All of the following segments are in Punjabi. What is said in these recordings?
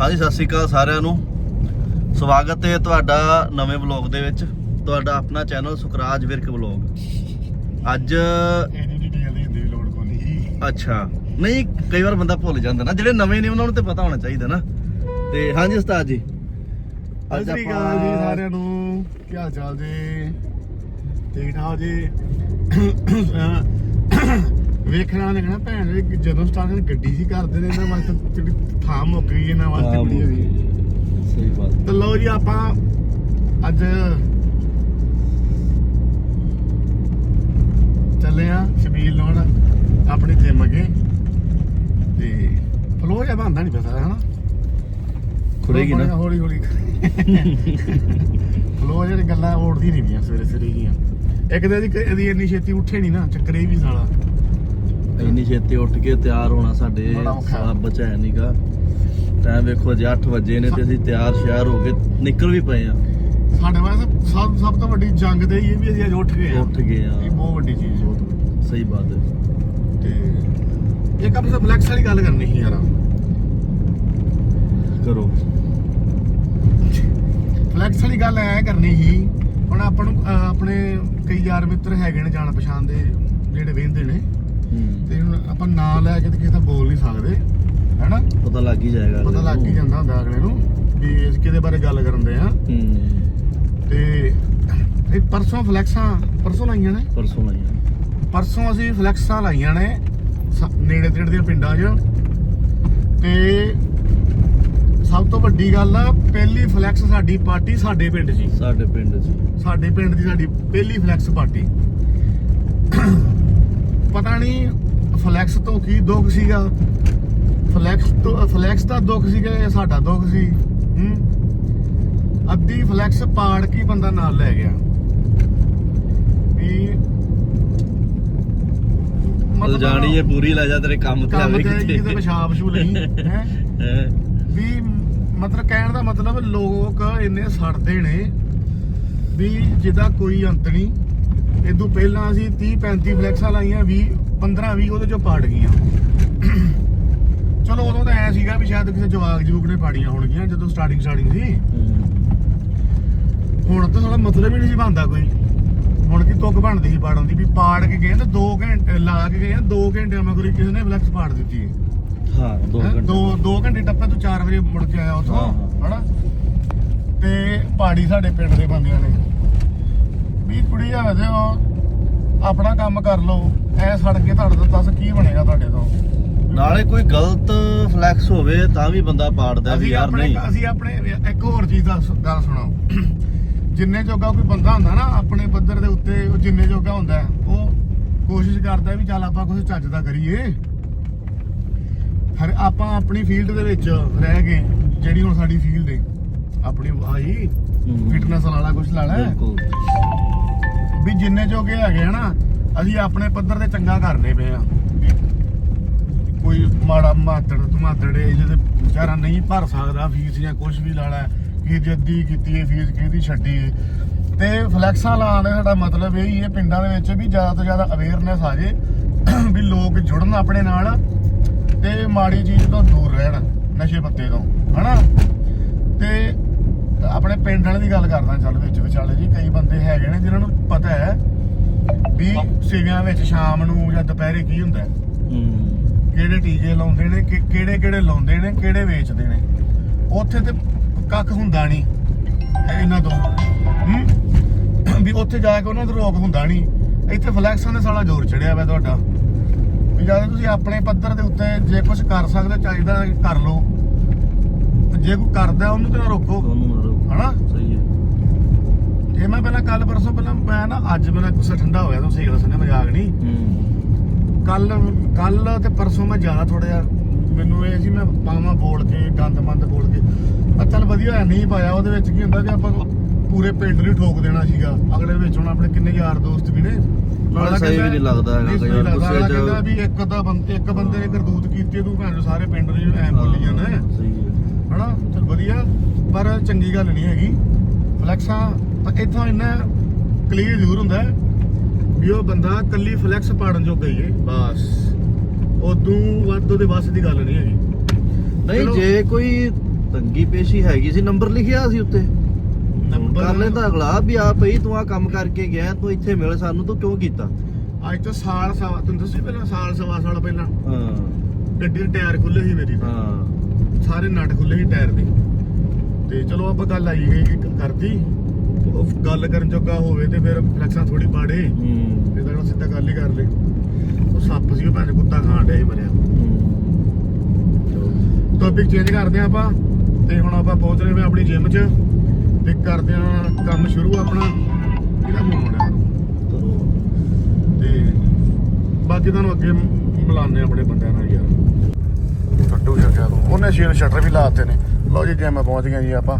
ਹਾਂਜੀ ਸਤਿ ਸ਼੍ਰੀ ਅਕਾਲ ਸਾਰਿਆਂ ਨੂੰ। ਸਵਾਗਤ ਹੈ ਤੁਹਾਡਾ ਨਵੇਂ ਵਲੌਗ ਦੇ ਵਿੱਚ। ਤੁਹਾਡਾ ਆਪਣਾ ਚੈਨਲ ਸੁਖਰਾਜ ਵਿਰਕ ਵਲੌਗ। ਅੱਜ ਇਹਦੀ ਡਿਟੇਲ ਦੀ ਹੁੰਦੀ ਲੋੜ ਕੋਈ ਨਹੀਂ। ਅੱਛਾ। ਨਹੀਂ ਕਈ ਵਾਰ ਬੰਦਾ ਭੁੱਲ ਜਾਂਦਾ ਨਾ। ਜਿਹੜੇ ਨਵੇਂ ਨੇ ਉਹਨਾਂ ਨੂੰ ਤੇ ਪਤਾ ਹੋਣਾ ਚਾਹੀਦਾ ਨਾ। ਤੇ ਹਾਂਜੀ ਉਸਤਾਦ ਜੀ। ਸਤਿ ਸ੍ਰੀ ਅਕਾਲ ਜੀ ਸਾਰਿਆਂ ਨੂੰ। ਕੀ ਹਾਲ ਚਾਲ ਜੀ? ਠੀਕ ਠਾਕ ਜੀ? ਵੇਖਣਾ ਨੇ ਕਹਣਾ ਭੈਣ ਦੇ ਜਦੋਂ ਸਟਾਰਟ ਗੱਡੀ ਸੀ ਕਰਦੇ ਨੇ ਇਹਨਾਂ ਵਾਸਤੇ ਜਿਹੜੀ ਥਾਂ ਮੁੱਕ ਗਈ ਇਹਨਾਂ ਵਾਸਤੇ ਬੜੀ ਹੋਈ ਸਹੀ ਬਾਤ। ਤੇ ਲਓ ਜੀ ਆਪਾਂ ਅੱਜ ਚੱਲੇ ਆ ਸ਼ਬੀਲ ਲਾਉਣ ਆਪਣੀ ਜਿਮ ਅੱਗੇ। ਤੇ ਫਲੋ ਜਿਹਾ ਬੰਦਾ ਨਹੀਂ ਪਤਾ ਹਨਾ? ਖੁਰੇਗੀ ਨਾ। ਹੌਲੀ ਹੌਲੀ ਫਲੋ ਜਿਹੜੀ ਗੱਲਾਂ ਓੜਦੀ ਨਹੀਂ ਦੀਆਂ ਸਵੇਰੇ ਸਵੇਰੇ ਜੀਆਂ ਇੱਕ ਤਾਂ ਇਹਦੀ ਇਹਦੀ ਇੰਨੀ ਛੇਤੀ ਉੱਠੇ ਨਹੀਂ ਨਾ ਚੱਕਰ ਵੀ ਸਾਲਾ। ਇੰਨੀ ਛੇਤੀ ਉੱਠ ਕੇ ਤਿਆਰ ਹੋਣਾ ਸਾਡੇ ਬਚਾ ਹੈ ਨੀਗਾ ਟਾਈਮ ਵੇਖੋ ਜੇ 8 ਵਜੇ ਨੇ ਤੇ ਅਸੀਂ ਤਿਆਰ ਸ਼ਿਆਰ ਹੋ ਕੇ ਨਿਕਲ ਵੀ ਪਏ ਆ। ਸਾਡੇ ਵਾਸਤੇ ਸਭ ਸਭ ਤੋਂ ਵੱਡੀ ਜੰਗ ਤੇ ਇਹ ਵੀ ਅਸੀਂ ਅੱਜ ਉੱਠ ਗਏ ਆ। ਉੱਠ ਗਏ ਆ। ਇਹ ਬਹੁਤ ਵੱਡੀ ਚੀਜ਼ ਹੈ। ਸਹੀ ਬਾਤ ਹੈ। ਤੇ ਇੱਕ ਆਪਾਂ ਫਲੈਕਸ ਵਾਲੀ ਗੱਲ ਕਰਨੀ ਸੀ ਯਾਰ। ਕਰੋ। ਫਲੈਕਸ ਵਾਲੀ ਗੱਲ ਐ ਕਰਨੀ ਸੀ ਹੁਣ ਆਪਾਂ ਨੂੰ ਆਪਣੇ ਕਈ ਯਾਰ ਮਿੱਤਰ ਹੈਗੇ ਨੇ ਜਾਣ ਪਛਾਣ ਦੇ ਜਿਹੜੇ ਵੇਂਦੇ ਨੇ। ਤੇ ਹੁਣ ਆਪਾਂ ਨਾਂ ਲੈ ਕੇ ਤੇ ਕਿਸੇ ਦਾ ਬੋਲ ਨਹੀਂ ਸਕਦੇ ਹੈਨਾ? ਪਤਾ ਲੱਗ ਹੀ ਜਾਏਗਾ ਪਤਾ ਲੱਗ ਹੀ ਜਾਂਦਾ ਹੁੰਦਾ ਅਗਲੇ ਨੂੰ ਵੀ ਇਸ ਕਿਹਦੇ ਬਾਰੇ ਗੱਲ ਕਰਨ ਦੇ ਆ। ਤੇ ਇਹ ਪਰਸੋਂ ਫਲੈਕਸਾਂ ਪਰਸੋਂ ਲਾਈਆਂ ਨੇ? ਪਰਸੋਂ ਲਾਈਆਂ ਪਰਸੋਂ ਅਸੀਂ ਫਲੈਕਸਾਂ ਲਾਈਆਂ ਨੇ ਨੇੜੇ ਤੇੜੇ ਦੀਆਂ ਪਿੰਡਾਂ 'ਚ। ਤੇ ਸਭ ਤੋਂ ਵੱਡੀ ਗੱਲ ਆ ਪਹਿਲੀ ਫਲੈਕਸ ਸਾਡੀ ਪਾਰਟੀ ਸਾਡੇ ਪਿੰਡ 'ਚ। ਸਾਡੇ ਪਿੰਡ 'ਚ ਸਾਡੇ ਪਿੰਡ ਦੀ ਸਾਡੀ ਪਹਿਲੀ ਫਲੈਕਸ ਪਾਰਟੀ। ਪਤਾ ਨਹੀਂ ਫਲੈਕਸ ਤੋਂ ਕੀ ਦੁੱਖ ਸੀਗਾ। ਫਲੈਕਸ ਤੋਂ ਫਲੈਕਸ ਦਾ ਦੁੱਖ ਸੀਗਾ ਜਾਂ ਸਾਡਾ ਦੁੱਖ ਸੀ? ਹੂੰ? ਅੱਧੀ ਫਲੈਕਸ ਪਾੜ ਕੇ ਬੰਦਾ ਨਾਲ ਲੈ ਗਿਆ। ਵੀ ਮਤਲਬ ਜਾਣੀ ਹੈ ਪੂਰੀ ਲੈ ਜਾ ਤੇਰੇ ਕੰਮ ਤੇ ਆਵੇ ਤੇ ਜੀ ਕਿਤੇ ਪਿਸ਼ਾਬ ਸ਼ੂ ਲਈ ਹੈ? ਹੈਂ? ਵੀ ਮਤਲਬ ਕਹਿਣ ਦਾ ਮਤਲਬ ਲੋਕ ਇੰਨੇ ਸੜਦੇ ਨੇ ਵੀ ਜਿਹਦਾ ਕੋਈ ਅੰਤ ਨਹੀਂ। ਇਦੋਂ ਪਹਿਲਾਂ ਅਸੀਂ 30 35 ਫਲੈਕਸਾਂ ਲਾਈਆਂ 20 15 20 ਉਹਦੇ ਚੋਂ ਪਾੜ ਗਈਆਂ ਚਲੋ ਉਦੋਂ ਤਾਂ ਐ ਸੀਗਾ ਵੀ ਸ਼ਾਇਦ ਕਿਸੇ ਜਵਾਗ ਜੂਗ ਨੇ ਪਾੜੀਆਂ ਹੋਣਗੀਆਂ ਜਦੋਂ ਸਟਾਰਟਿੰਗ ਸਟਾਰਟਿੰਗ ਸੀ। ਹੁਣ ਤਾਂ ਸਾਡਾ ਮਤਲਬ ਹੀ ਨਹੀਂ ਸੀ ਬਣਦਾ ਕੋਈ ਹੁਣ ਕੀ ਤੁੱਕ ਬਣਦੀ ਸੀ ਪਾੜਨ ਦੀ ਵੀ ਪਾੜ ਕੇ ਗਏ ਤਾਂ 2 ਘੰਟੇ ਲਾ ਕੇ ਗਏ 2 ਘੰਟਿਆਂ ਮਗਰ ਕਿਸੇ ਨੇ ਫਲੈਕਸ ਪਾੜ ਦਿੱਤੀ ਹੈ ਹਾਂ ਦੋ ਹੈਂ? ਘੰਟੇ ਦੋ ਦੋ ਘੰਟੇ ਟੱਪੇ ਤੋਂ 4 ਵਜੇ ਮੁੜ ਕੇ ਆਇਆ ਉਥੋਂ ਹਾਂ, ਹਾਂ। ਹਨਾ ਤੇ ਪਹਾੜੀ ਸਾਡੇ ਪਿੰਡ ਦੇ ਬੰਦਿਆਂ ਨੇ ਵੀ ਕੁੜੀ ਆ ਵਜੇ ਉਹ ਆਪਣਾ ਕੰਮ ਕਰ ਲਓ ਐ ਸੜ ਕੇ ਤੁਹਾਡੇ ਤੋਂ ਦੱਸ ਕੀ ਬਣੇਗਾ ਤੁਹਾਡੇ ਤੋਂ? ਨਾਲੇ ਕੋਈ ਗਲਤ ਫਲੈਕਸ ਹੋਵੇ ਤਾਂ ਵੀ ਬੰਦਾ ਪਾੜਦਾ ਵੀ ਅਸੀਂ ਯਾਰ ਆਪਣੇ ਨਹੀਂ। ਅਸੀਂ ਆਪਣੇ ਇੱਕ ਹੋਰ ਚੀਜ਼ ਦਾ ਸ- ਗੱਲ ਸੁਣਾਓ ਜਿੰਨੇ ਜੋਗਾ ਕੋਈ ਬੰਦਾ ਹੁੰਦਾ ਨਾ ਆਪਣੇ ਪੱਧਰ ਦੇ ਉੱਤੇ ਉਹ ਜਿੰਨੇ ਜੋਗਾ ਹੁੰਦਾ ਹੈ, ਉਹ ਕੋਸ਼ਿਸ਼ ਕਰਦਾ ਵੀ ਚੱਲ ਆਪਾਂ ਕੁਝ ਚੱਜ ਦਾ ਕਰੀਏ। ਹਰ ਆਪਾਂ ਆਪਣੀ ਫੀਲਡ ਦੇ ਵਿੱਚ ਰਹਿ ਗਏ ਜਿਹੜੀ ਹੁਣ ਸਾਡੀ ਫੀਲਡ ਹੈ ਆਪਣੀ ਆਈ। ਹੂੰ। ਫਿਟਨੈਸ ਵਾਲਾ ਕੁਝ ਲਾਣਾ ਬਿਲਕੁਲ। ਵੀ ਜਿੰਨੇ ਜੋਗੇ ਹੈਗੇ ਆ ਨਾ ਅਸੀਂ ਆਪਣੇ ਪੱਧਰ ਤੇ ਚੰਗਾ ਕਰਨੇ ਪਏ ਆ। ਕੋਈ ਮਾੜਾ ਮਾਤੜ ਤੁਮਾਤੜੇ ਜਿਹਦੇ ਵਿਚਾਰਾ ਨਹੀਂ ਭਰ ਸਕਦਾ ਫੀਸ ਜਾਂ ਕੁਝ ਵੀ ਲਾਣਾ ਕਿ ਜੱਦੀ ਕੀਤੀ ਹੈ ਫੀਸ ਕਿਹਦੀ ਛੱਡੀ ਹੈ ਤੇ ਫਲੈਕਸਾਂ ਲਾਉਣ ਦਾ ਸਾਡਾ ਮਤਲਬ ਇਹ ਹੀ ਹੈ ਪਿੰਡਾਂ ਦੇ ਵਿੱਚ ਵੀ ਜ਼ਿਆਦਾ ਤੋਂ ਜ਼ਿਆਦਾ ਅਵੇਅਰਨੈਸ ਆ ਜੇ ਵੀ ਲੋਕ ਜੁੜਨ ਆਪਣੇ ਨਾਲ ਤੇ ਮਾੜੀ ਚੀਜ਼ ਤੋਂ ਦੂਰ ਰਹਿਣ ਨਸ਼ੇ ਪੱਤੇ ਤੋਂ ਹਨਾ? ਤੇ ਆਪਣੇ ਪਿੰਡ ਵਾਲਿਆਂ ਦੀ ਗੱਲ ਕਰਦਾ ਚੱਲ ਵਿੱਚ ਵਿਚਾਲੇ ਜੀ ਕਈ ਬੰਦੇ ਹੈਗੇ ਨੇ ਜਿਨ੍ਹਾਂ ਨੂੰ ਪਤਾ ਹੈ ਵੀ ਸਿਵਿਆਂ ਵਿੱਚ ਸ਼ਾਮ ਨੂੰ ਜਾਂ ਦੁਪਹਿਰੇ ਕੀ ਹੁੰਦਾ ਹੈ। ਹੂੰ। ਕਿਹੜੇ ਟੀਕੇ ਲਾਉਂਦੇ ਨੇ ਕਿਹੜੇ ਕਿਹੜੇ ਲਾਉਂਦੇ ਨੇ ਕਿਹੜੇ ਵੇਚਦੇ ਨੇ। ਉੱਥੇ ਤੇ ਕੱਖ ਹੁੰਦਾ ਨਹੀਂ ਇਹ ਇਹਨਾਂ ਤੋਂ। ਹੂੰ? ਵੀ ਉੱਥੇ ਜਾ ਕੇ ਉਹਨਾਂ ਦਾ ਰੋਗ ਹੁੰਦਾ ਨਹੀਂ। ਇੱਥੇ ਫਲੈਕਸਾਂ ਦੇ ਸਾਲਾ ਜ਼ੋਰ ਚੜਿਆ ਹੋਇਆ ਤੁਹਾਡਾ। ਵੀ ਜਦ ਤੁਸੀਂ ਆਪਣੇ ਪੱਧਰ ਦੇ ਉੱਤੇ ਜੇ ਕੁਝ ਕਰ ਸਕਦੇ ਚਾਹੀਦਾ ਕਰ ਲਓ। ਜੇ ਕੋਈ ਕਰਦਾ ਉਹਨੂੰ ਤੇ ਨਾ ਰੋਕੋ। ਹਨਾ? ਸਹੀ ਹੈ। ਇਹ ਮੈਂ ਪਹਿਲਾਂ ਕੱਲ ਪਰਸੋਂ ਪਹਿਲਾਂ ਮੈਂ ਨਾ ਅੱਜ ਮੇਰਾ ਗੁੱਸਾ ਠੰਡਾ ਹੋਇਆ ਤਾਂ ਸਹੀ ਦੱਸਣੇ ਮਜ਼ਾਕ ਨਹੀਂ? ਹੂੰ। ਕੱਲ ਕੱਲ ਤੇ ਪਰਸੋਂ ਮੈਂ ਜ਼ਿਆਦਾ ਥੋੜਾ ਜਿਹਾ ਮੈਨੂੰ ਇਹ ਸੀ ਮੈਂ ਪਾਵਾਂ ਬੋਲ ਕੇ ਗੰਦ ਮੰਦ ਬੋਲ ਕੇ ਆ ਚੱਲ ਵਧੀਆ ਨਹੀਂ ਪਾਇਆ ਉਹਦੇ ਵਿੱਚ ਕੀ ਹੁੰਦਾ ਕਿ ਆਪਾਂ ਪੂਰੇ ਪਿੰਡ ਨੂੰ ਠੋਕ ਦੇਣਾ ਸੀਗਾ। ਅਗਲੇ ਵਿੱਚ ਹੁਣ ਆਪਣੇ ਕਿੰਨੇ ਯਾਰ ਦੋਸਤ ਵੀ ਨੇ। ਨਾਲੇ ਸਹੀ ਵੀ ਨਹੀਂ ਲੱਗਦਾ ਹੈਗਾ ਗੁੱਸੇ 'ਚ- ਕਹਿੰਦਾ ਵੀ ਇੱਕ ਦਾ ਬੰਦੇ ਇੱਕ ਬੰਦੇ ਨੇ ਕਰਤੂਤ ਕੀਤੀ ਤੂੰ ਭੈਣ ਸਾਰੇ ਪਿੰਡ ਨੂੰ ਐ ਬੋਲੀ ਜਾਂਦਾ ਹਾਂ, ਸਹੀ ਹੈ। ਹਨਾ? ਚਲ ਵਧੀਆ। ਪਰ ਚੰਗੀ ਗੱਲ ਨਹੀਂ ਹੈਗੀ। ਫਲੈਕਸਾਂ ਤਾਂ ਇੱਥੋਂ ਇੰਨਾ ਕਲੀਅਰ ਜ਼ਰੂਰ ਹੁੰਦਾ ਵੀ ਉਹ ਬੰਦਾ ਕੱਲੀ ਫਲੈਕਸ ਪਾੜਨ ਜੋਗਾ ਹੀ ਹੈ। ਬਸ। ਉਦੋਂ ਵੱਧ ਉਹਦੇ ਵੱਸ ਦੀ ਗੱਲ ਨਹੀਂ ਹੈਗੀ। ਨਹੀਂ। ਜੇ ਕੋਈ ਤੰਗੀ ਪੇਸ਼ੀ ਹੈਗੀ ਸੀ ਨੰਬਰ ਲਿਖਿਆ ਸੀ ਉੱਤੇ। ਨੰਬਰ ਕਰ ਲੈਂਦਾ ਅਗਲਾ ਵੀ ਆ ਭਈ ਤੂੰ ਆ ਕੰਮ ਕਰਕੇ ਗਿਆ ਤੂੰ ਇੱਥੇ ਮਿਲ ਸਾਨੂੰ ਤੂੰ ਕਿਉਂ ਕੀਤਾ? ਅੱਜ ਤੋਂ ਸਾਲ ਸਵਾ ਤੈਨੂੰ ਦੱਸੀ ਪਹਿਲਾਂ ਸਾਲ ਸਵਾ ਸਾਲ ਪਹਿਲਾਂ। ਹਾਂ। ਗੱਡੀ ਦੇ ਟਾਇਰ ਖੁੱਲੇ ਸੀ ਮੇਰੀ। ਹਾਂ। ਸਾਰੇ ਨਟ ਖੁੱਲੇ ਸੀ ਟਾਇਰ ਦੇ। ਤੇ ਚਲੋ ਆਪਾਂ ਗੱਲ ਆਈ ਗਈ ਕਰਦੀ ਉਹ ਗੱਲ ਕਰਨ ਜੋਗਾ ਹੋਵੇ ਤੇ ਫਿਰ ਫਲੈਕਸਾਂ ਥੋੜੀ ਪਾੜੇ ਹੂੰ। ਇਹਦਾ ਨਾਲ ਸਿੱਧਾ ਗੱਲ ਹੀ ਕਰ ਲੈ। ਉਹ ਸੱਪ ਸੀ ਉਹ ਭੈਣ ਕੁੱਤਾ ਖਾਣ ਡਿਆ ਸੀ ਮਰਿਆ। ਟੌਪਿਕ ਚੇਂਜ ਕਰਦੇ ਆਪਾਂ ਤੇ ਹੁਣ ਆਪਾਂ ਪਹੁੰਚ ਰਹੇ ਹਾਂ ਆਪਣੀ ਜਿਮ 'ਚ ਤੇ ਕਰਦੇ ਹਾਂ ਕੰਮ ਸ਼ੁਰੂ ਆਪਣਾ। ਕਿਹਦਾ ਫੋਨ ਆਉਣਾ? ਤੇ ਬਾਕੀ ਤੁਹਾਨੂੰ ਅੱਗੇ ਮਿਲਾਉਂਦੇ ਆਪਣੇ ਬੰਦਿਆਂ ਨਾਲ ਯਾਰ। ਕਹਿ ਦੋ ਉਹਨੇ ਸ਼ੀਰ ਸ਼ਟਰ ਵੀ ਲਾਤੇ ਨੇ। ਲਓ ਜੀ ਜਿਮ ਪਹੁੰਚ ਗਏ ਜੀ ਆਪਾਂ।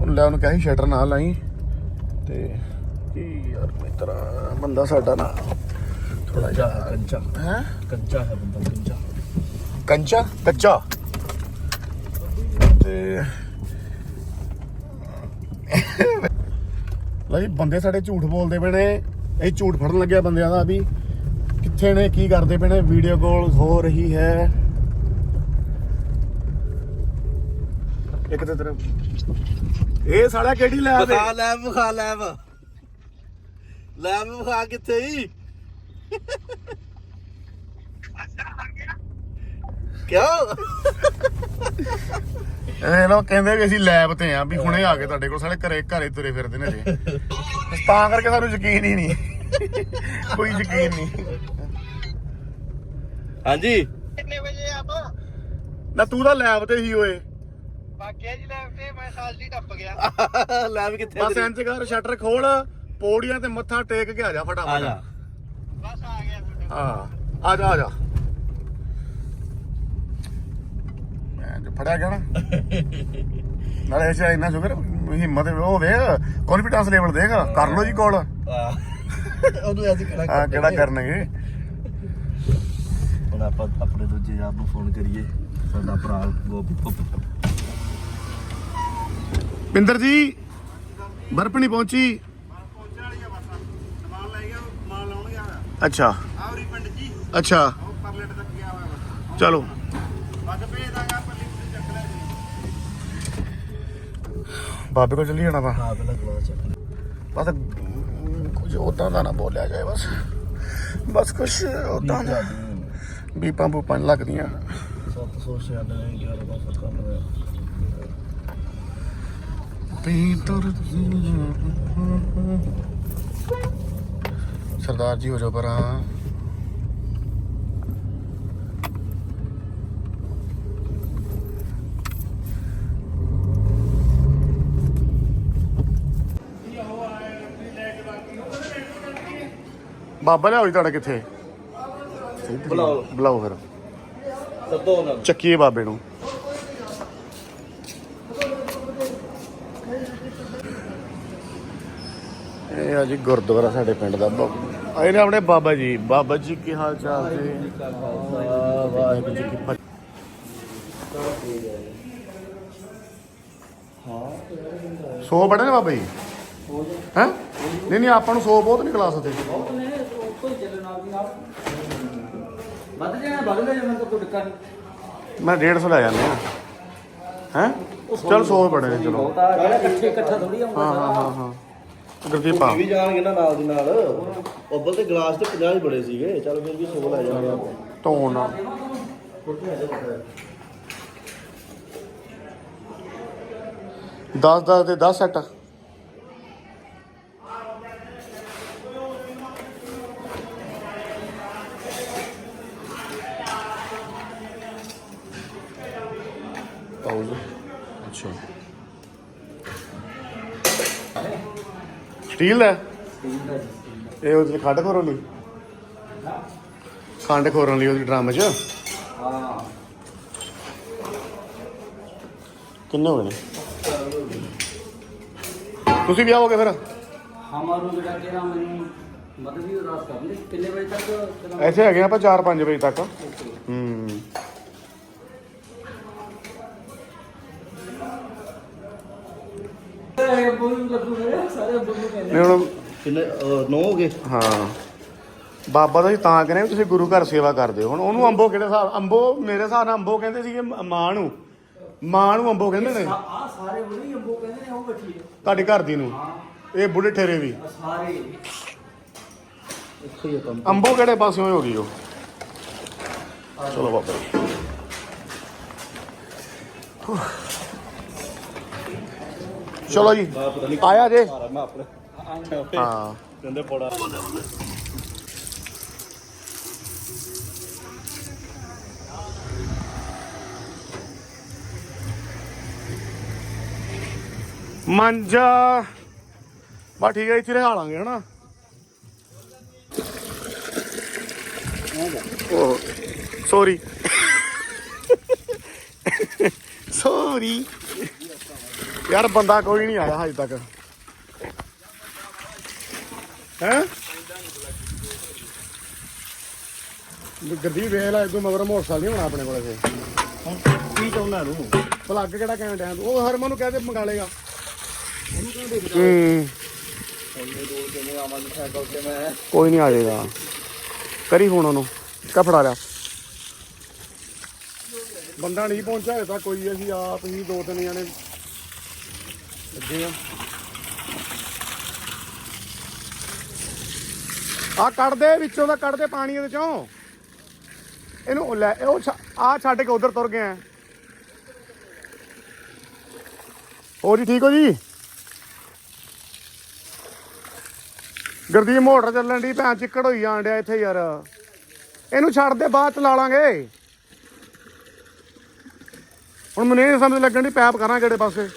ਉਹਨੂੰ ਲੈ ਉਹਨੂੰ ਕਹੀ ਸ਼ਟਰ ਨਾ ਲਾਈ। ਤੇ ਕੀ ਯਾਰ ਮਿੱਤਰਾ ਬੰਦਾ ਸਾਡਾ ਨਾ ਥੋੜਾ ਜਿਹਾ ਕੰਚਾ। ਹੈ? ਕੰਚਾ ਹੈ ਬੰਦਾ ਕੰਚਾ। ਕੰਚਾ? ਕੱਚਾ। ਤੇ ਲਈ ਬੰਦੇ ਸਾਡੇ ਝੂਠ ਬੋਲਦੇ ਪਏ ਨੇ। ਇਹ ਝੂਠ ਫੜਨ ਲੱਗਿਆ ਬੰਦਿਆਂ ਦਾ ਵੀ। ਕਿੱਥੇ ਨੇ ਕੀ ਕਰਦੇ ਪਏ ਨੇ? ਵੀਡੀਓ ਕਾਲ ਹੋ ਰਹੀ ਹੈ। ਇੱਕ ਤੇ ਤਰਫ ਇਹ ਸਾਲਾ ਕਿਹੜੀ ਲੈ ਆਵੇ ਬਖਾ ਲੈ ਬਖਾ ਲੈ ਲੈ ਬਖਾ ਕਿੱਥੇ ਹੀ ਕਿਉਂ? ਇਹ ਲੋ ਕਹਿੰਦੇ ਵੀ ਅਸੀਂ ਲੈਬ ਤੇ ਆ ਵੀ ਹੁਣੇ ਆ ਗਏ ਤੁਹਾਡੇ ਕੋਲ ਸਾਲੇ ਘਰੇ ਘਰੇ ਤੁਰੇ ਫਿਰਦੇ ਨੇ ਜੇ ਤਾਂ ਕਰਕੇ ਸਾਨੂੰ ਯਕੀਨ ਹੀ ਨਹੀਂ। ਕੋਈ ਯਕੀਨ ਨਹੀਂ। ਹਾਂਜੀ। ਕਿੰਨੇ ਵਜੇ ਆਪ? ਨਾ ਤੂੰ ਤਾਂ ਲੈਬ ਤੇ ਹੀ ਓਏ। ਬਾਕਿਆ ਜੀ ਲੈਬ ਤੇ ਮੈਂ ਸਾਲ ਦੀ ਟੱਪ ਗਿਆ। ਲੈ ਵੀ ਕਿੱਥੇ ਬਸ? ਇੰਜ ਕਰ ਸ਼ਟਰ ਖੋਲ ਪੌੜੀਆਂ ਤੇ ਮੱਥਾ ਟੇਕ ਕੇ ਆ ਜਾ ਫਟਾਫਟ। ਆ ਜਾ। ਬਸ ਆ ਗਿਆ ਤੁਹਾਡਾ। ਹਾਂ ਆ ਜਾ ਆ ਜਾ। ਮੈਂ ਜੋ ਫੜਿਆ ਗਿਆ ਨਾ। ਨਾਲੇ ਇਹ ਇੰਨਾ ਸ਼ੁਕਰ ਹਿੰਮਤ ਉਹ ਵੇ ਕੌਨਫੀਡੈਂਸ ਲੈਵਲ ਦੇਖ ਕਰ ਲੋ ਜੀ ਕਾਲ ਆ ਉਹਨੂੰ ਅਸੀਂ ਕਿਹੜਾ ਆ ਕਿਹੜਾ ਕਰਨਗੇ? ਹੁਣ ਆਪਾਂ ਆਪਣੇ ਦੂਜੇ ਯਾਰ ਨੂੰ ਫੋਨ ਕਰੀਏ। ਸਾਡਾ ਭਰਾ ਗੋਪੀ ਪੁੱਪ ਪਿੰਦਰ ਜੀ ਬਰਫ ਨਹੀਂ ਪਹੁੰਚੀ। ਅੱਛਾ। ਅੱਛਾ। ਚਲੋ। ਬਾਬੇ ਕੋਲ ਚੱਲੀ ਜਾਣਾ ਵਾ ਹਾਂ ਪਹਿਲਾਂ ਗਲਾਸ ਚੱਕ ਬਸ ਕੁਝ ਉਦਾਂ ਦਾ ਨਾ ਬੋਲਿਆ ਜਾਏ ਬਸ। ਬਸ ਕੁਝ ਉਦਾਂ ਦਾ। ਬੀਪਾਂ ਬੂਪਾਂ ਨੀ ਲੱਗਦੀਆਂ। 796 11 ਦਾ ਫ਼ਰਕ ਹੋਇਆ ਸਰਦਾਰ ਜੀ ਹੋ ਜਾਓ ਪਰਾਂ। ਬਾਬਾ ਲਿਆਓ ਜੀ ਤੁਹਾਡਾ ਕਿੱਥੇ? ਬੁਲਾਓ। ਬੁਲਾਓ ਫਿਰ। ਉਹਨਾਂ ਨੂੰ। ਚੱਕੀਏ ਬਾਬੇ ਨੂੰ। ਇਹ ਆ ਜੀ ਗੁਰਦੁਆਰਾ ਸਾਡੇ ਪਿੰਡ ਦਾ। ਆਏ ਨੇ ਆਪਣੇ ਬਾਬਾ ਜੀ। ਬਾਬਾ ਜੀ ਕੀ ਹਾਲ ਚਾਲ ਜੀ? ਵਾਹਿਗੁਰੂ ਜੀ ਕੀ ਫਤਿਹ ਸੋ ਬੜੇ ਨੇ ਬਾਬਾ ਜੀ? ਹੈ? ਨਹੀਂ ਨਹੀਂ ਆਪਾਂ ਨੂੰ ਸੋ ਬਹੁਤ ਨਹੀਂ ਕਲਾਸ ਉੱਤੇ ਵੱਧ ਜਾਣਾ ਵੱਧ ਲੈ ਜਾਣਾ ਤਾਂ ਕੋਈ ਦਿੱਕਤ ਨਹੀਂ। ਮੈਂ 150 ਲੈ ਜਾਂਦੇ ਆ। ਹੈ? ਚਲ 100 ਬੜੇ ਨੇ ਚਲੋ। ਬਹੁਤਾ ਜਿਹੜਾ ਇਕੱਠੇ ਇਕੱਠਾ ਥੋੜੀ ਆਉਂਦਾ। ਹਾਂ ਹਾਂ ਹਾਂ ਹਾਂ। ਗੁਰਦੀਪ ਆ ਵੀ ਜਾਣਗੇ ਨਾ ਨਾਲ ਦੀ ਨਾਲ। ਉੱਬਲ ਤੇ ਗਲਾਸ ਤੇ 50 ਹੀ ਬੜੇ ਸੀਗੇ। ਚਲ ਫਿਰ ਵੀ 100 ਲੈ ਜਾਣਗੇ ਆਪਾਂ। ਟੋਨ ਦਸ ਦਸ ਦੇ 10 ਸੈੱਟ। ਪਾਉਜ਼ ਅੱਛਾ ਸਟੀਲ ਦਾ? ਹੈ? ਇਹ ਉਹਦੇ 'ਚ ਖੰਡ ਖੋਰਨ ਲਈ। ਖੰਡ ਖੋਰਨ ਲਈ ਉਹਦੀ ਡਰਮ 'ਚ। ਹਾਂ ਕਿੰਨੇ ਹੋਏ ਨੇ? ਤੁਸੀਂ ਵੀ ਆਓਗੇ ਫਿਰ? ਹਮਾਰੂ ਜਿਹੜਾ ਕਿਹੜਾ ਮੈਨੂੰ ਮਦਦ ਵੀ ਉਦਾਸ ਕਰਨ ਦੇ ਕਿੰਨੇ ਵਜੇ ਤੱਕ? ਚਲਾ ਇੱਥੇ ਹੈਗੇ ਆਪਾਂ 4-5 ਵਜੇ ਤੱਕ। ਲੱਗੂ ਸਾਰੇ ਬੋਲੂ ਕਹਿੰਦੇ ਨਹੀਂ ਹੁਣ ਕਿੰਨੇ 9 ਹੋ ਗਏ? ਹਾਂ। ਬਾਬਾ ਦਾ ਜੀ ਤਾਂ ਕਹਿੰਦੇ ਵੀ ਤੁਸੀਂ ਗੁਰੂ ਘਰ ਸੇਵਾ ਕਰਦੇ ਹੋ। ਹੁਣ ਉਹਨੂੰ ਅੰਬੋ ਕਿਹੜੇ ਹਿਸਾਬ ਅੰਬੋ ਮੇਰੇ ਹਿਸਾਬ ਨਾਲ ਅੰਬੋ ਕਹਿੰਦੇ ਸੀਗੇ ਮ- ਨੂੰ। ਮਾਂ ਨੂੰ ਅੰਬੋ ਕਹਿੰਦੇ ਨੇ। ਆ ਸਾਰੇ ਉਹ ਨਹੀਂ ਅੰਬੋ ਕਹਿੰਦੇ ਨੇ ਉਹ ਬੱਚੀ ਹੈ। ਤੁਹਾਡੀ ਘਰ ਦੀ ਨੂੰ? ਇਹ ਬੁੱਢੇ ਠੇਰੇ ਵੀ। ਆ ਸਾਰੇ ਇੱਥੇ ਹੀ ਆ ਕੰਮ। ਅੰਬੋ ਕਿਹੜੇ ਪਾਸਿਓਂ ਹੋ ਗਈ ਉਹ? ਚਲੋ ਬਾਬਾ ਜੀ। ਚਲੋ ਜੀ ਆਇਆ ਜੇ। ਹਾਂ। ਕਹਿੰਦੇ ਪੋੜਾ ਮੰਜਾ। ਬਾ ਠੀਕ ਹੈ ਇੱਥੇ ਰਹਿ ਲਾਂਗੇ ਹਨਾ। ਉਹ ਸੌਰੀ ਸੌਰੀ ਯਾਰ ਬੰਦਾ ਕੋਈ ਨਹੀਂ ਆਇਆ ਹਜੇ ਤੱਕ। ਹੈ? ਗੱਡੀ ਵੇਖ ਲੈ ਇਦੋਂ ਮਗਰ ਮੋਟਰਸਾਈਕਲ ਨਹੀਂ ਹੋਣਾ ਆਪਣੇ ਕੋਲ ਕੀ ਚਾਹੁੰਦਾ ਨੂੰ ਪਲੱਗ ਕਿਹੜਾ ਕਹਿਣ ਟਾਈਮ ਉਹ ਹਰਮਨ ਨੂੰ ਕਹਦੇ ਮੰਗਾ ਲੇਗਾ ਹੂੰ। ਕਿਵੇਂ ਆਵਾਂਗੇ ਸਾਈਕਲ ਤੇ ਮੈਂ। ਕੋਈ ਨਹੀਂ ਆ ਜਾਏਗਾ। ਕਰੀ ਫੋਨ ਉਹਨੂੰ। ਕਾ ਫੜਾ ਲਿਆ। ਬੰਦਾ ਨਹੀਂ ਪਹੁੰਚਿਆ ਹਜੇ ਤੱਕ ਕੋਈ ਅਸੀਂ ਆਪ ਹੀ ਦੋ ਤਿੰਨ ਜਣੇ ਲੱਗੇ ਆ। ਆ ਕੱਢ ਵਿੱਚੋਂ ਦਾ ਕੱਢਦੇ ਪਾਣੀ ਇਹਦੇ ਚੋਂ। ਇਹਨੂੰ ਲੈ, ਉਹ ਆ ਛੱਡ ਕੇ ਉਧਰ ਤੁਰ ਗਿਆ। ਹੋਰ ਜੀ, ਠੀਕ ਹੋ ਜੀ? ਗਰਦੀ ਮੋਟਰ ਚੱਲਣ ਦੀ ਭੈਣ ਚਿੱਕੜ ਹੋਈ ਜਾਣ ਡਿਆ ਇੱਥੇ ਯਾਰ। ਇਹਨੂੰ ਛੱਡ ਦੇ, ਬਾਅਦ ਚ ਲਾ ਲਾਂਗੇ। ਹੁਣ ਮੈਨੂੰ ਇਹ ਨੀ ਸਮਝ ਲੱਗਣ ਦੀ ਪੈਪ ਕਰਾਂ ਕਿਹੜੇ ਪਾਸੇ।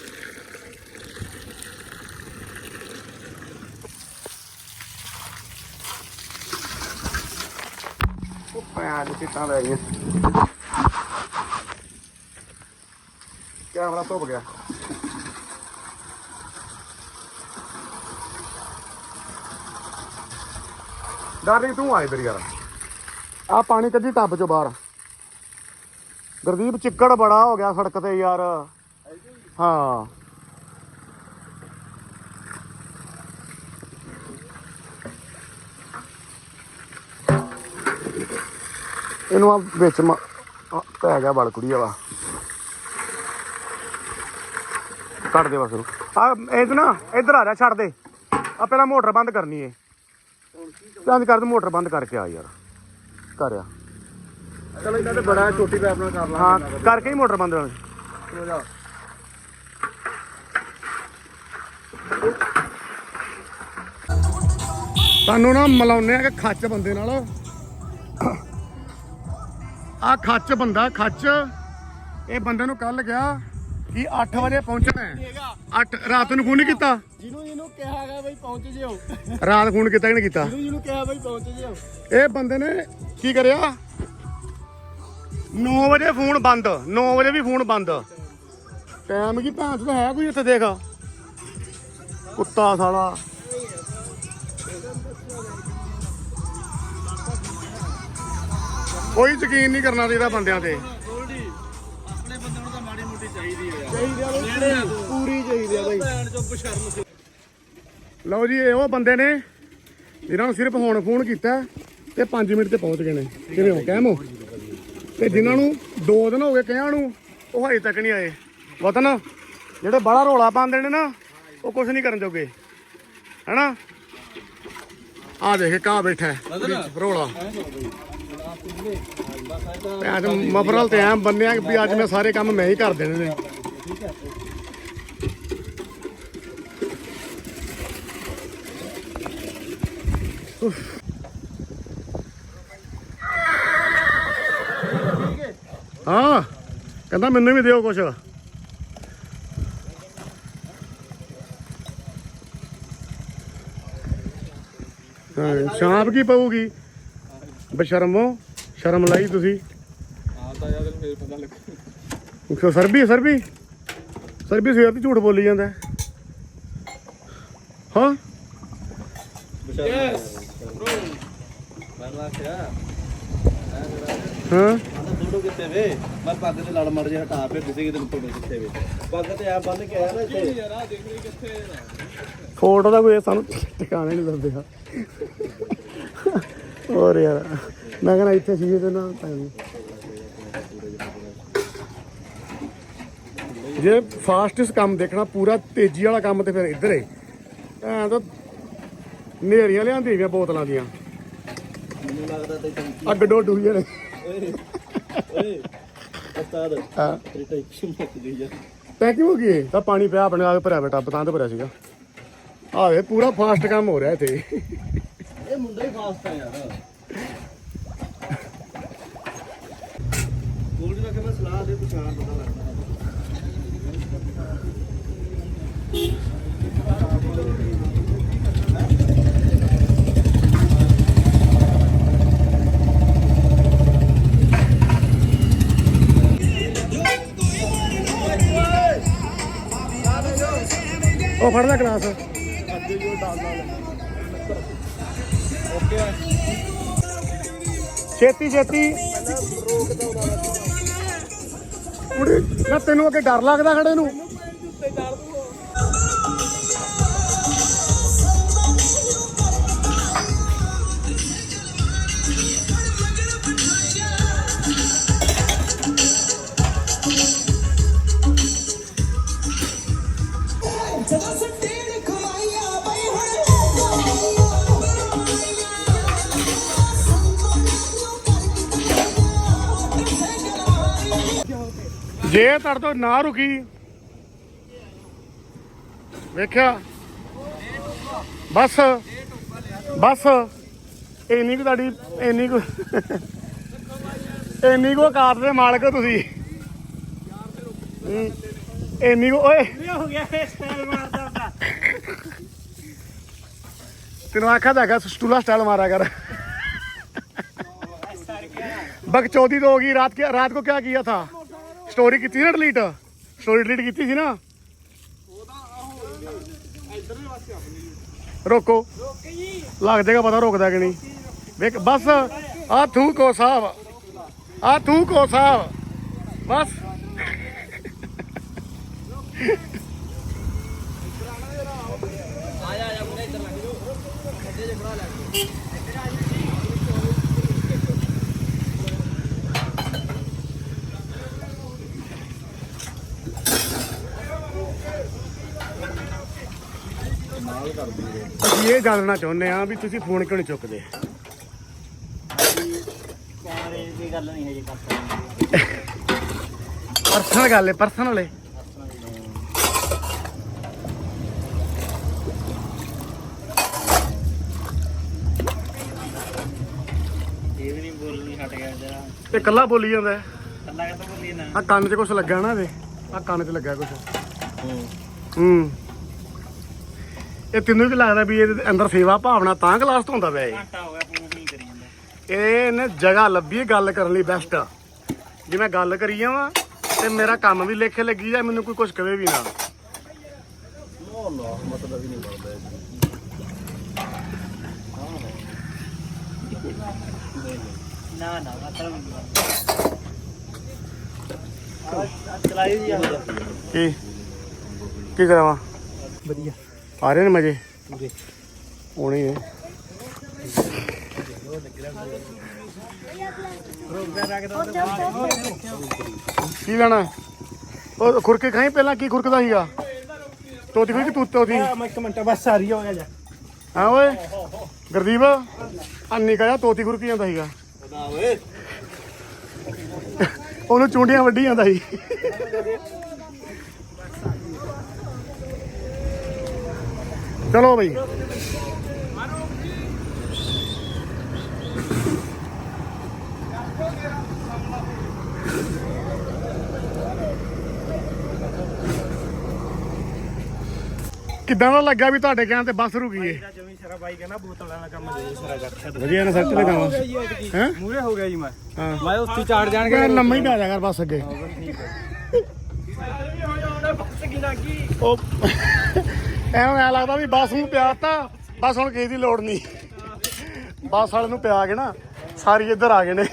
ਉਹ ਦੇ ਚਿੱਟਾਂ ਲੈ ਗਈਆਂ ਕੈਮਰਾ ਧੁੱਪ ਗਿਆ। ਡਾਰਲਿੰਗ ਤੂੰ ਆ ਇੱਧਰ ਯਾਰ। ਆ ਪਾਣੀ ਕੱਢੀ ਟੱਬ ਚੋਂ ਬਾਹਰ। ਗੁਰਦੀਪ ਚਿੱਕੜ ਬੜਾ ਹੋ ਗਿਆ ਸੜਕ ਤੇ ਯਾਰ। ਹਾਂ। ਇਹਨੂੰ ਆ ਵਿੱਚ ਪੈ ਗਿਆ ਬੜ ਕੁੜੀ ਵਾ ਕੱਢ ਦੇ ਬਸ ਆ ਇਹ ਨਾ ਇੱਧਰ ਆ ਜਾ ਛੱਡ ਦੇ। ਆ ਪਹਿਲਾਂ ਮੋਟਰ ਬੰਦ ਕਰਨੀ ਏ। ਚੰਦ ਕਰ ਤੂੰ ਮੋਟਰ ਬੰਦ ਕਰਕੇ ਆ ਯਾਰ। ਕਰ ਆ। ਚਲੋ ਇਹਨਾਂ ਤੇ ਬੜਾ ਛੋਟੀ ਪੈਪ ਨਾਲ ਕਰ ਹਾਂ ਕਰਕੇ ਹੀ ਮੋਟਰ ਬੰਦ ਹੋਣੀ ਤੁਹਾਨੂੰ ਨਾ ਮਿਲਾਉਂਦੇ ਆ ਕਿ ਖੱਚ ਬੰਦੇ ਨਾਲ। ਆ ਖੱਚ ਬੰਦਾ ਖੱਚ। ਇਹ ਬੰਦੇ ਨੂੰ ਕੱਲ ਗਿਆ ਕਿ 8 ਵਜੇ ਪਹੁੰਚਣਾ ਹੈ। 8 ਰਾਤ ਨੂੰ ਫੋਨ ਕੀਤਾ? ਜਿਹਨੂੰ ਜਿਹਨੂੰ ਕਿਹਾ ਗਿਆ ਬਈ ਪਹੁੰਚ ਜਿਓ। ਰਾਤ ਫੋਨ ਕੀਤਾ ਕਿ ਨਹੀਂ ਕੀਤਾ? ਜਿਹਨੂੰ ਜਿਹਨੂੰ ਕਿਹਾ ਬਈ ਪਹੁੰਚ ਜਿਓ। ਇਹ ਬੰਦੇ ਨੇ ਕੀ ਕਰਿਆ? 9 ਵਜੇ ਫੋਨ ਬੰਦ 9 ਵਜੇ ਵੀ ਫੋਨ ਬੰਦ। ਟਾਈਮ ਕੀ ਭਾਂਸ ਤਾਂ ਹੈ ਕੋਈ ਇੱਥੇ ਦੇਖ? ਕੁੱਤਾ ਸਾਲਾ। ਕੋਈ ਯਕੀਨ ਨਹੀਂ ਕਰਨਾ ਚਾਹੀਦਾ ਬੰਦਿਆਂ ਤੇ। ਆਪਣੇ ਬੰਦੇ ਨੂੰ ਤਾਂ ਮਾੜੀ ਮੋਟੀ ਚਾਹੀਦੀ ਹੈ ਚਾਹੀਦੀ ਆ ਬਈ ਪੂਰੀ ਚਾਹੀਦੀ ਆ ਬਈ। ਭੈਣ ਚੋਂ ਬਸ਼ਰਮ ਲਓ ਜੀ ਇਹ ਉਹ ਬੰਦੇ ਨੇ ਜਿਨ੍ਹਾਂ ਨੂੰ ਸਿਰਫ ਹੁਣ ਫੋਨ ਕੀਤਾ ਤੇ 5 ਮਿੰਟ ਤੇ ਪਹੁੰਚ ਗਏ ਨੇ। ਕਿਵੇਂ ਹੋ? ਕਹਿਮੋ ਤੇ ਜਿਨ੍ਹਾਂ ਨੂੰ 2 ਦਿਨ ਹੋ ਗਏ ਕਿਹਾਂ ਨੂੰ ਉਹ ਹਜੇ ਤੱਕ ਨਹੀਂ ਆਏ। ਵਤਨ ਜਿਹੜੇ ਬੜਾ ਰੋਲਾ ਪਾਉਂਦੇ ਨੇ ਨਾ ਉਹ ਕੁਝ ਨਹੀਂ ਕਰਨ ਜੋਗੇ। ਹੈਨਾ? ਆ ਦੇਖ ਕਾ ਬੈਠਾ ਹੈ, ਰੋਲਾ। ਅੱਜ ਮਫਰਲ ਤੇ ਐ ਬੰਨਿਆ ਵੀ ਅੱਜ ਮੈਂ ਸਾਰੇ ਕੰਮ ਮੈਂ ਹੀ ਕਰ ਦੇਣੇ ਨੇ। ਹਾਂ, ਕਹਿੰਦਾ ਮੈਨੂੰ ਵੀ ਦਿਓ ਕੁਛ। ਹਾਂ, ਸ਼ਾਮ ਕੀ ਪਊਗੀ? ਬਸ਼ਰਮੋ ਸ਼ਰਮ ਲਾਈ ਤੁਸੀਂ। ਹਾਂ ਤਾਂ ਯਾਰ ਮੇਰੇ ਪਤਾ ਲੱਗ ਕਿਉਂ ਸਰਬੀ ਸਰਬੀ? ਸਰਬੀ ਸਵੇਰ ਦੀ ਝੂਠ ਬੋਲੀ ਜਾਂਦਾ। ਹੈ। ਹਾਂ। ਯੈਸ ਮੈਂ ਲਾ ਕਿਹਾ ਹਾਂ? ਆਂਦਾ ਦੋੜੋ ਕਿੱਥੇ ਵੇ? ਮੈਂ ਪੱਗ ਤੇ ਲੜ ਮੜ ਜੇ ਹਟਾ ਫਿਰ ਦਿਸੇ ਕਿਤੇ ਤੋੜੋ ਕਿੱਥੇ ਵੇ। ਪੱਗ ਤੇ ਆ ਬੰਨ ਕੇ ਆਇਆ ਨਾ ਇੱਥੇ। ਯਾਰ ਆ ਦੇਖ ਲਈ ਕਿੱਥੇ ਫੋਟੋ ਦਾ ਕੋਈ ਸਾਨੂੰ ਟਿਕਾਣੇ ਨਹੀਂ ਦਿੰਦੇ ਆ। ਹੋਰ ਯਾਰ। ਮੈਂ ਕਹਿੰਦਾ ਇੱਥੇ ਸੀ ਤੇ ਨਾ ਪੈਣੀ ਜੇ ਫਾਸਟੈਸਟ ਕੰਮ ਦੇਖਣਾ, ਪੂਰਾ ਤੇਜ਼ੀ ਵਾਲਾ ਕੰਮ ਤੇ ਫਿਰ ਇੱਧਰ ਏ। ਐਂ ਤਾਂ ਨੇਰੀਆਂ ਲਿਆਂਦੀ ਗਈਆਂ ਬੋਤਲਾਂ ਦੀਆਂ। ਮੈਨੂੰ ਲੱਗਦਾ ਤੇ ਟੈਂਕੀ ਅੱਗ ਡੋਡ ਹੋਈ ਓਏ ਓਏ ਉਸਤਾਦ ਹਾਂ ਤੇਰੀ ਟੈਂਕੀ ਮੁੱਕ ਗਈ ਆ ਟੈਂਕੀ ਹੋ ਗਈ ਤਾਂ ਪਾਣੀ ਪਿਆ ਆਪਣੇ ਆ ਭਰਿਆ ਬੇਟਾ ਬਤਾਂ ਤੇ ਭਰਿਆ ਸੀਗਾ। ਆਵੇ ਪੂਰਾ ਫਾਸਟ ਕੰਮ ਹੋ ਰਿਹਾ ਇੱਥੇ। ਇਹ ਮੁੰਡਾ ਹੀ ਫਾਸਟ ਆ ਯਾਰ। ਗੋਲਡੀ ਦਾ ਕਹਿੰਦਾ ਸਲਾਹ ਦੇ ਪਛਾਣ ਪਤਾ ਲੱਗਦਾ। ਉਹ ਫੜ ਲੈ ਗਲਾਸ। ਛੇਤੀ ਛੇਤੀ। ਕੁੜੀ ਨਾ ਤੈਨੂੰ ਅੱਗੇ ਡਰ ਲੱਗਦਾ ਖੜੇ ਨੂੰ? ਜੇ ਤੁਹਾਡੇ ਤੋਂ ਨਾ ਰੁਕੀ ਵੇਖਿਆ? ਬਸ ਬਸ। ਇੰਨੀ ਕੁ ਤੁਹਾਡੀ ਇੰਨੀ ਕੁ ਇੰਨੀ ਕੁ ਕਾਰ ਦੇ ਮਾਲਕ ਹੋ ਤੁਸੀਂ। ਇੰਨੀ ਕੁ ਓਏ। ਹੋ ਗਿਆ ਸਟਾਈਲ ਮਾਰਦਾ ਤੈਨੂੰ ਆਖਿਆ ਤਾਂ ਹੈਗਾ ਸਟੂਲਾ ਸਟਾਈਲ ਮਾਰਿਆ ਕਰ। ਬਕਚੌਦੀ ਤੋਂ ਹੋ ਗਈ ਰਾਤ के रात को ਕੀ किया था ਸਟੋਰੀ ਕੀਤੀ ਸੀ ਨਾ ਡਿਲੀਟ ਸਟੋਰੀ ਡਿਲੀਟ ਕੀਤੀ ਸੀ ਨਾ? ਰੋਕੋ। ਰੋਕ ਲੱਗ ਜਾਏਗਾ ਪਤਾ ਰੋਕਦਾ ਕਿ ਨਹੀਂ। ਵੇਖ, ਬਸ ਆ ਥੂ ਕੋ ਸਾਹਿਬ ਆ ਥੂ ਕੋ ਸਾਹਿਬ ਬਸ। ਅਸੀਂ ਇਹ ਜਾਣਨਾ ਚਾਹੁੰਦੇ ਆ ਵੀ ਤੁਸੀਂ ਫੋਨ ਕਿਉਂ ਨਹੀਂ ਚੁੱਕਦੇ? ਕੈਮਰੇ ਦੀ ਗੱਲ ਨਹੀਂ ਹੈ ਜੀ ਕਰ ਸਕਦੇ। ਪਰਸਨਲ ਗੱਲ ਹੈ ਪਰਸਨਲ ਹੈ। ਇਹ ਵੀ ਨਹੀਂ ਬੋਲਣੀ ਹਟ ਗਿਆ ਜਰਾ। ਇਹ ਕੱਲਾ ਬੋਲੀ ਜਾਂਦਾ ਹੈ। ਕੱਲਾ ਕਾ ਬੋਲੀ ਨਾ ਆ ਕੰਨ 'ਚ ਕੁਝ ਲੱਗਾ ਨਾ ਇਹਦੇ। ਆ ਕੰਨ 'ਚ ਲੱਗਾ ਕੁਝ ਹੂੰ। ਹੂੰ। ਇਹ ਤੈਨੂੰ ਕੀ ਲੱਗਦਾ ਵੀ ਇਹਦੇ ਅੰਦਰ ਸੇਵਾ ਭਾਵਨਾ ਤਾਂ ਕਲਾਸ ਤੋਂ ਹੁੰਦਾ ਪਿਆ ਇਹ। ਘੰਟਾ ਹੋ ਗਿਆ ਪ੍ਰੂਫ ਨਹੀਂ ਕਰੀ ਜਾਂਦਾ। ਇਹਨੇ ਜਗ੍ਹਾ ਲੱਭੀ ਹੈ ਗੱਲ ਕਰਨ ਲਈ ਬੈਸਟ ਜੇ ਮੈਂ ਗੱਲ ਕਰੀ ਜਾਵਾਂ ਤੇ ਮੇਰਾ ਕੰਮ ਵੀ ਲੇਖੇ ਲੱਗੀ ਜਾ ਮੈਨੂੰ ਕੋਈ ਕੁਝ ਕਵੇ ਵੀ ਨਾ। ਨੋ ਨੋ ਮਤਲਬ ਹੀ ਨਹੀਂ ਬਣਦਾ। ਇਹ ਨਾ ਨਾ ਮਤਲਬ ਨਹੀਂ ਬਣਦਾ ਆਹ ਚਲਾਈ ਜੀ ਆ। ਕੀ? ਕੀ ਕਰਾਵਾਂ? ਵਧੀਆ। ਆ ਰਹੇ ਨੇ ਮਜੇ? ਪੂਰੇ। ਆਉਣੇ ਨੇ। ਕੀ ਲੈਣਾ? ਉਹ ਖੁਰਕੇ ਖਾਈ ਪਹਿਲਾਂ ਕੀ ਖੁਰਕਦਾ ਸੀਗਾ? ਤੋਤੀ ਖੁਰਕੀ ਤੂੰ ਤੋਤੀ ਮੈਂ ਇੱਕ ਮਿੰਟ ਬਸ ਸਾਰੀ ਹੋ ਗਿਆ ਜਾ। ਹਾਂ ਓਏ ਗੁਰਦੀਪ ਅੰਨੀ ਕਾ ਤੋਤੀ ਖੁਰਕੀ ਜਾਂਦਾ ਸੀਗਾ। ਉਹਨੂੰ ਚੁੰਡੀਆਂ ਵੱਢੀ ਜਾਂਦਾ ਸੀ। ਚਲੋ ਬਈ। ਕਿੱਦਾਂ ਦਾ ਲੱਗਾ ਵੀ ਤੁਹਾਡੇ ਕਹਿਣ ਤੇ ਬੱਸ ਰੁਕੀ ਏ? ਜਮੀ ਸ਼ਰਾ ਬਾਈ ਕਹਿੰਦਾ ਬੋਤਲਾਂ ਦਾ ਕੰਮ ਦੇ ਸ਼ਰਾ ਰੱਖਿਆ ਵਧੀਆ ਨਾ ਸੱਚ ਲਗਾਵਾ ਹੈ ਮੂਰੇ ਹੋ? ਗਿਆ ਜੀ ਮੈਂ। ਮੈਂ ਉੱਥੇ ਚਾੜ ਜਾਣਗੇ। ਲੰਮਾ ਹੀ ਪਾ ਜਾ ਕਰ ਬੱਸ ਅੱਗੇ। ਉਹ ਐਵੇਂ ਐ ਲੱਗਦਾ ਵੀ ਬੱਸ ਨੂੰ ਪਿਆਤਾ ਬਸ ਹੁਣ ਕਿਸੇ ਦੀ ਲੋੜ ਨਹੀਂ। ਬੱਸ ਵਾਲੇ ਨੂੰ ਪਿਆ ਕੇ ਨਾ, ਸਾਰੇ ਇੱਧਰ ਆ ਗਏ ਨੇ।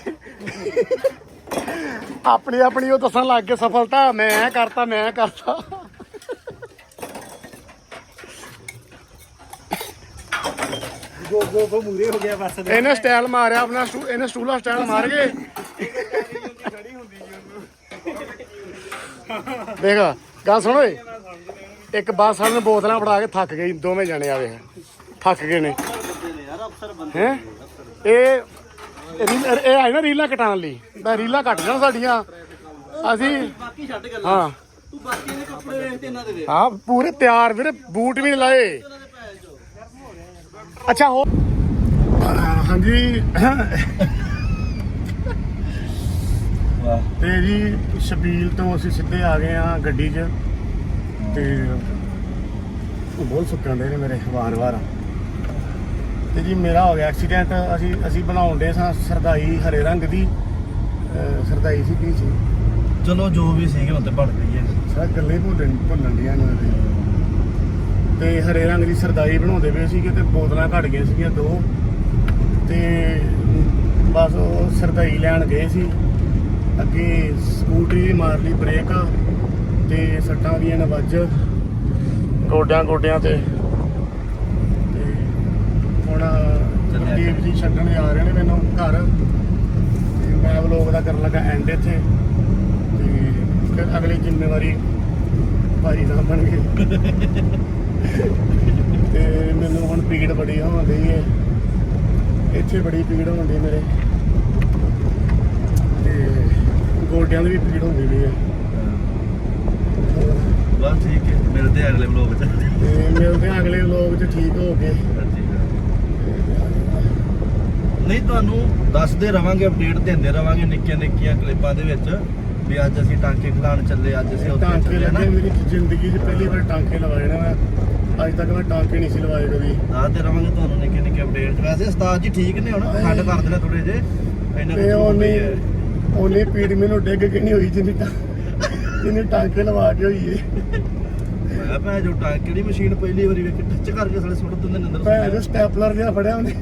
ਆਪਣੀ ਆਪਣੀ ਉਹ ਦੱਸਣ ਲੱਗ ਗਏ, ਸਫਲਤਾ, ਮੈਂ ਕਰਤਾ ਮੈਂ ਕਰਤਾ। ਗੋ ਗੋ ਗੋ ਮੂਰੇ ਹੋ ਗਿਆ ਬਸ ਇਹਨੇ ਸਟਾਈਲ ਮਾਰਿਆ ਆਪਣਾ ਸਟੂ- ਇਹਨੇ ਸਟੂਲਾ ਸਟਾਈਲ ਮਾਰ ਕੇ। ਦੇਖ, ਗੱਲ ਸੁਣ ਓਏ। ਇੱਕ ਬੱਸ ਵਾਲੇ ਨੂੰ ਬੋਤਲਾਂ ਫੜਾ ਕੇ ਥੱਕ ਗਏ, ਦੋਵੇਂ ਜਣੇ ਆਵੇ। ਥੱਕ ਗਏ ਨੇ। ਯਾਰ ਹੈ? ਇਹ ਇਹ ਰੀਲ- ਨਾ ਰੀਲਾਂ ਕਟਾਉਣ ਲਈ। ਮੈਂ ਰੀਲਾਂ ਕੱਟ ਜਾਣ ਸਾਡੀਆਂ। ਅਸੀਂ ਬਾਕੀ ਛੱਡ ਗੱਲ ਹਾਂ। ਤੂੰ ਬਾਕੀ ਦੇ ਕੱਪੜੇ ਵੇਖ ਤੇ ਇਹਨਾਂ ਦੇ ਵੇਖ ਹਾਂ, ਪੂਰੇ ਤਿਆਰ ਵੀਰੇ, ਬੂਟ ਵੀ ਲਾਏ। ਅੱਛਾ ਹੋ ਹਾਂਜੀ। ਤੇ ਜੀ, ਸ਼ਬੀਲ ਤੋਂ ਅਸੀਂ ਸਿੱਧੇ ਆ ਗਏ ਆ ਗੱਡੀ 'ਚ। ਤੇ ਉਹ ਬਹੁਤ ਸੁੱਕਣ ਦੇ ਨੇ ਮੇਰੇ ਵਾਰ-ਵਾਰ ਤੇ ਜੀ ਮੇਰਾ ਹੋ ਗਿਆ ਐਕਸੀਡੈਂਟ ਅਸੀਂ ਅਸੀਂ ਬਣਾਉਣ ਦੇ ਸਾਂ ਸਰਦਾਈ ਹਰੇ ਰੰਗ ਦੀ ਅਹ ਸਰਦਾਈ ਸੀ ਕੀ ਸੀ? ਚਲੋ ਜੋ ਵੀ ਸੀਗੇ ਹੁਣ ਤੇ ਬਣ ਗਈ ਹੈ। ਸਾਰਾ ਗੱਲੇ ਭੁੱਲਣ ਭੁੱਲਣ ਦੀਆਂ ਨੇ। ਤੇ ਹਰੇ ਰੰਗ ਦੀ ਸਰਦਾਈ ਬਣਾਉਂਦੇ ਪਏ ਸੀਗੇ ਤੇ ਬੋਤਲਾਂ ਘਟ ਗਈਆਂ ਸੀਗੀਆਂ ਦੋ। ਤੇ ਬਸ ਉਹ ਸਰਦਾਈ ਲੈਣ ਗਏ ਸੀ। ਅੱਗੇ ਸਕੂਟਰੀ ਮਾਰ ਲਈ ਬ੍ਰੇਕ। ਤੇ ਸੱਟਾਂ ਦੀਆਂ ਨੇ ਵੱਜ। ਗੋਡਿਆਂ ਗੋਡਿਆਂ ਤੇ। ਤੇ ਹੁਣ ਗੁਰਦੀਪ ਜੀ ਛੱਡਣ ਜਾ ਰਹੇ ਨੇ ਮੈਨੂੰ ਘਰ। ਤੇ ਮੈਂ ਵਲੋਗ ਦਾ ਕਰਨ ਲੱਗਾ ਐਂਡ ਇੱਥੇ। ਤੇ ਫਿਰ ਅਗਲੀ ਜ਼ਿੰਮੇਵਾਰੀ ਭਾਰੀ ਸਾਹਿਬ ਬਣ ਗਈ ਤੇ ਮੈਨੂੰ ਹੁਣ ਪੀੜ ਬੜੀ ਹੋਣ ਗਈ ਹੈ ਇੱਥੇ ਬੜੀ ਪੀੜ ਹੋਣ ਦੀ ਮੇਰੇ। ਤੇ ਗੋਡਿਆਂ ਦੀ ਵੀ ਪੀੜ ਹੁੰਦੀ ਵੀ ਹੈ ਬਸ ਠੀਕ ਹੈ ਮਿਲਦੇ ਆ ਅਗਲੇ ਵਲੋਗ ਚ। ਤੇ ਮਿਲਦੇ ਆ ਅਗਲੇ ਵਲੋਗ 'ਚ ਠੀਕ ਹੋ ਕੇ। ਨਹੀਂ ਤੁਹਾਨੂੰ ਦੱਸਦੇ ਰਵਾਂਗੇ ਅਪਡੇਟ ਦਿੰਦੇ ਰਵਾਂਗੇ ਨਿੱਕੀਆਂ ਨਿੱਕੀਆਂ ਕਲਿੱਪਾਂ ਦੇ ਵਿੱਚ ਵੀ ਅੱਜ ਅਸੀਂ ਟਾਂਕੇ ਖਿਲਾਣ ਚੱਲੇ ਅੱਜ ਅਸੀਂ ਉੱਥੇ ਟਾਂਕੇ ਚੱਲੇ ਨਾ ਲੱਗੇ ਮੇਰੀ ਜ਼ਿੰਦਗੀ 'ਚ ਪਹਿਲੀ ਵਾਰ ਟਾਂਕੇ ਲਵਾਏ ਨੇ ਮੈਂ। ਅੱਜ ਤੱਕ ਮੈਂ ਟਾਂਕੇ ਨਹੀਂ ਸੀ ਲਵਾਏ ਕਦੀ। ਦੱਸਦੇ ਰਵਾਂਗੇ ਤੁਹਾਨੂੰ ਨਿੱਕੇ ਨਿੱਕੇ ਅਪਡੇਟ ਵੈਸੇ ਉਸਤਾਦ ਜੀ ਠੀਕ ਨੇ ਹੁਣ ਖੱਡ ਕਰ ਦੇਣਾ ਥੋੜੇ ਜੇ ਇੰਨਾ ਤੇ ਉਹਨੇ ਪੀੜ ਮੈਨੂੰ ਡਿੱਗ ਕੇ ਨਹੀਂ ਹੋਈ ਜਿੰਨੀ ਟਾਂ ਜਿੰਨੀ ਟਾਂਕੇ ਲਵਾ ਕੇ ਹੋਈ ਏ ਮੈਂ ਭੈ ਜੋ ਟਾਂਕੇ ਦੀ ਮਸ਼ੀਨ ਪਹਿਲੀ ਵਾਰੀ ਵੇਖ? ਟੱਚ ਕਰਕੇ ਸਾਲੇ ਸੁੱਟ ਦਿੰਦੇ ਨੇ ਭੈਣ ਅੰਦਰ ਜੋ ਸਟੈਪਲਰ ਜਿਹਾ ਫੜਿਆ ਉਹਨੇ।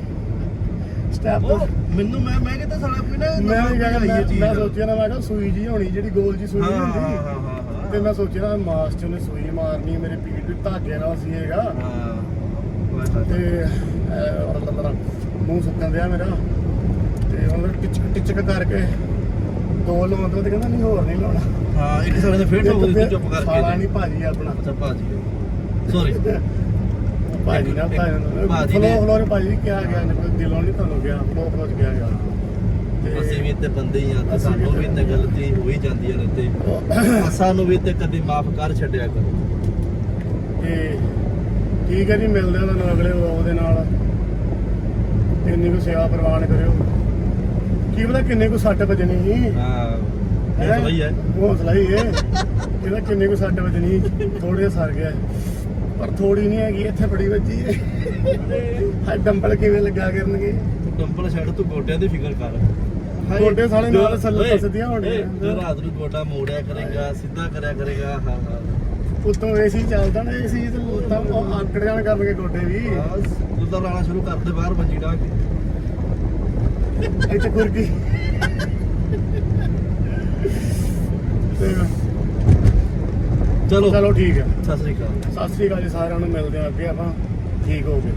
ਸਟੈਪਲਰ। ਮੈਨੂੰ ਮੈਂ ਮੈਂ ਕਿਹਾ ਸਾਲਾ ਕੋਈ ਨਾ ਮੈਂ ਵੀ ਕਿਹਾ ਆਈ ਮੈਂ। ਮੈਂ ਸੋਚਿਆ ਨਾ ਮੈਂ ਕਿਹਾ ਸੂਈ ਜੀ ਹੋਣੀ ਜਿਹੜੀ ਗੋਲ ਜੀ ਸੂਈ ਹਾਂ ਹਾਂ ਹੁੰਦੀ। ਹਾਂ ਹਾਂ ਹਾਂ ਤੇ ਮੈਂ ਸੋਚਿਆ ਨਾ ਮਾਸ ਚ ਉਹਨੇ ਸੂਈ ਮਾਰਨੀ ਮੇਰੇ ਪੀੜ ਵੀ ਧਾਗੇ ਨਾਲ ਸੀ ਹੈਗਾ ਹਾਂ ਤੇ ਅਹ, ਮੂੰਹ ਸੁੱਕਣ ਦਿਆ ਮੇਰਾ। ਤੇ ਹੁਣ ਟਿਚਕ ਟਿਚਕ ਕਰਕੇ ਦੋ ਲਾਉਂਦਾ ਤੇ ਕਹਿੰਦਾ ਨਹੀਂ ਹੋਰ ਨਹੀਂ ਲਾਉਣਾ। ਹਾਂ ਇੱਕ ਸਾਲੇ ਨੇ ਫੇਰ ਠੋਕ ਦਿੱਤੀ ਚੁੱਪ ਸਾਲਾ ਕਰਕੇ। ਨਹੀਂ ਭਾਜੀ ਆਪਣਾ। ਅੱਛਾ ਭਾਜੀ। ਸੌਰੀ ਭਾਜੀ ਨਾ ਇੱਕ- ਭਾਜੀ ਭਾਜੀ ਫਲੋ ਨੇ- ਫਲੋ ਨੇ ਭਾਜੀ ਕਿਹਾ ਗਿਆ ਨੇ ਕੋਈ ਦਿਲੋਂ ਨਹੀਂ ਤੁਹਾਨੂੰ ਗਿਆ ਫਲੋ ਫਲੋ ਚ ਕਿਹਾ ਗਿਆ। ਅਸੀਂ ਵੀ ਤੇ ਬੰਦੇ ਹੀ ਆ ਤੇ ਅਸੀਂ ਸਾਨੂੰ ਵੀ ਵੀ ਤੇ ਗਲਤੀ ਹੋ ਹੀ ਜਾਂਦੀਆਂ ਨੇ ਤੇ ਸਾਨੂੰ ਵੀ ਤੇ ਕਦੀ ਮਾਫ ਕਰ ਛੱਡਿਆ ਕਰੋ। ਤੇ ਠੀਕ ਹੈ ਜੀ ਮਿਲਦੇ ਹਾਂ ਤੁਹਾਨੂੰ ਅਗਲੇ ਵਲੌਗ ਦੇ ਨਾਲ। ਇੰਨੀ ਕੁ ਸੇਵਾ ਪ੍ਰਵਾਨ ਕਰਿਓ। ਕੀ ਪਤਾ ਕਿੰਨੇ ਕੁ ਸੱਟ ਵੱਜਣੀ ਸੀ। ਹਾਂ। ਇਹ ਸਹੀ ਹੈ। ਹੌਸਲਾ ਹੀ ਹੈ। ਇਹਦਾ ਕਿੰਨੇ ਕੁ ਸੱਟ ਵੱਜਣੀ ਥੋੜੇ ਸਰ ਗਿਆ। ਪਰ ਥੋੜੀ ਨਹੀਂ ਹੈਗੀ ਇੱਥੇ ਬੜੀ ਵੱਜੀ ਹੈ। ਹਾਂ ਡੰਬਲ ਕਿਵੇਂ ਲੱਗਾ ਕਰਨਗੇ? ਤੂੰ ਡੰਬਲ ਛੱਡ ਤੂੰ ਗੋਡਿਆਂ ਦੀ ਫਿਕਰ ਕਰ। ਗੋਡੇ ਸਾਲੇ ਨਾਲ ਹੋਣੀਆਂ। ਓਏ, ਜੋ ਰਾਤ ਨੂੰ ਗੋਡਾ ਮੋੜਿਆ ਕਰੇਗਾ ਸਿੱਧਾ ਕਰਿਆ ਕਰੇਗਾ ਹਾਂ ਹਾਂ ਉੱਤੋਂ ਏਸੀ ਚੱਲਦਾ ਨਾ ਏਸੀ ਤੇ ਉਹ ਆਕੜ ਜਾਣ ਕਰਨਗੇ ਗੋਡੇ ਵੀ। ਦੁੱਧਾ ਲਾਣਾ ਸ਼ੁਰੂ ਕਰ ਦੇ ਬਾਹਰ ਮੰਜੀ ਢਾ ਕੇ। ਇੱਥੇ ਗੁਰਗੀ ਚਲੋ। ਚਲੋ ਠੀਕ ਹੈ ਸਤਿ ਸ੍ਰੀ ਅਕਾਲ। ਸਤਿ ਸ੍ਰੀ ਅਕਾਲ ਜੀ ਸਾਰਿਆਂ ਨੂੰ ਮਿਲਦੇ ਆ ਅੱਗੇ ਆਪਾਂ। ਠੀਕ ਹੋ ਗਏ।